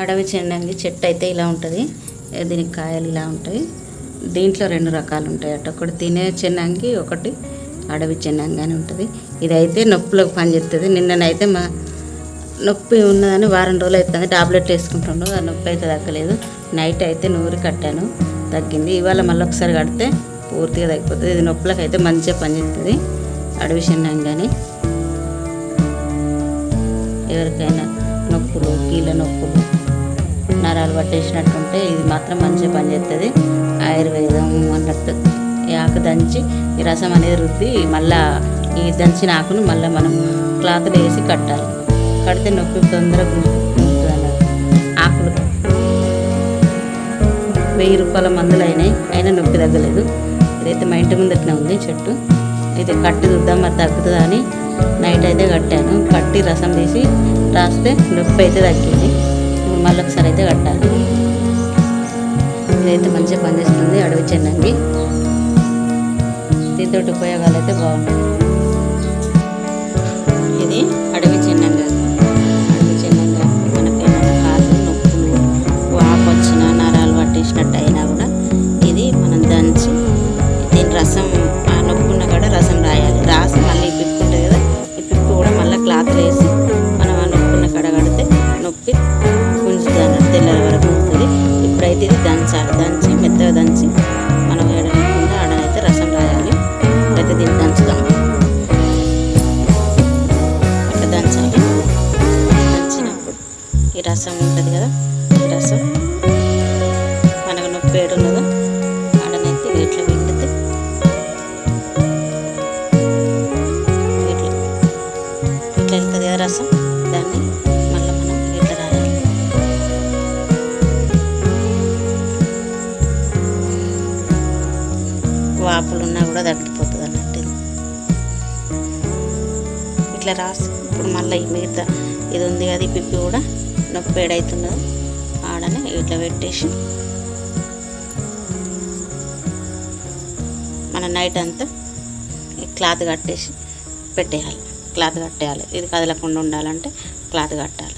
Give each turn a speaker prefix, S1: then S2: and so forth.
S1: అడవి చెండంగి చెట్టు అయితే ఇలా ఉంటుంది. దీనికి కాయలు ఇలా ఉంటాయి. దీంట్లో రెండు రకాలు ఉంటాయి అట. ఒకటి తినే చెన్నంగి ఒకటి అడవి చెన్నంగి అని ఉంటుంది. ఇదైతే నొప్పులకు పనిచేస్తుంది నిన్ననైతే మా నొప్పి ఉన్నదని వారం రోజులు అవుతుంది. టాబ్లెట్ వేసుకుంటుండో. ఆ నొప్పి అయితే తగ్గలేదు. నైట్ అయితే నూరి కట్టాను. తగ్గింది. ఇవాళ మళ్ళీ ఒకసారి కడితే పూర్తిగా తగ్గిపోతుంది. ఇది నొప్పులకు అయితే మంచిగా పనిచేస్తుంది అడవి చెన్నంగి అని ఎవరికైనా నొప్పులు కీళ్ళ నొప్పులు నరాలు పట్టేసినట్టుంటే ఇది మాత్రం మంచిగా పనిచేస్తుంది ఆయుర్వేదం అన్నట్టు. ఈ ఆకు దంచి ఈ రసం అనేది రుద్ది మళ్ళా ఈ దంచిన ఆకును మళ్ళీ మనం క్లాత్లో వేసి కట్టాలి. కడితే నొప్పి తొందరగా ఆకులు వెయ్యి రూపాయల మందులు అయినాయి. అయినా నొప్పి తగ్గలేదు. ఇదైతే మా ఇంటి ముందట్నే ఉంది చెట్టు. ఇది కట్టి చూద్దాం మరి తగ్గుతుందా అని నైట్ అయితే కట్టాను. కట్టి రసం తీసి రాస్తే నొప్పి అయితే తగ్గింది. ఇప్పుడు మళ్ళీ ఒకసారి అయితే కట్టాలి. ఇదైతే మంచిగా పనిచేస్తుంది అడవి చెన్నంగి దీంతో ఉపయోగాలు అయితే బాగుంటాయి. ఈ రసం ఉంటుంది కదా? ఈ రసం మనకు నొప్పి ఏడు ఉన్నదో? ఆడనైతే ఇట్లా పిండితే ఇట్లా ఇట్లా వెళ్తుంది కదా రసం? దాన్ని మళ్ళీ మనం ఇట్లా రాయాలి. వాపులు ఉన్నా కూడా తగ్గిపోతుంది అన్నట్టు ఇట్లా రాసి ఇప్పుడు మళ్ళీ మిగతా ఇది ఉంది కదా ఈ పిప్పి కూడా. నొప్పి ఏడవుతున్నదో ఆడనే ఇట్లా పెట్టేసి మన నైట్ అంతా ఈ క్లాత్ కట్టేసి పెట్టేయాలి. క్లాత్ కట్టేయాలి. ఇది కదలకుండా ఉండాలంటే క్లాత్ కట్టాలి.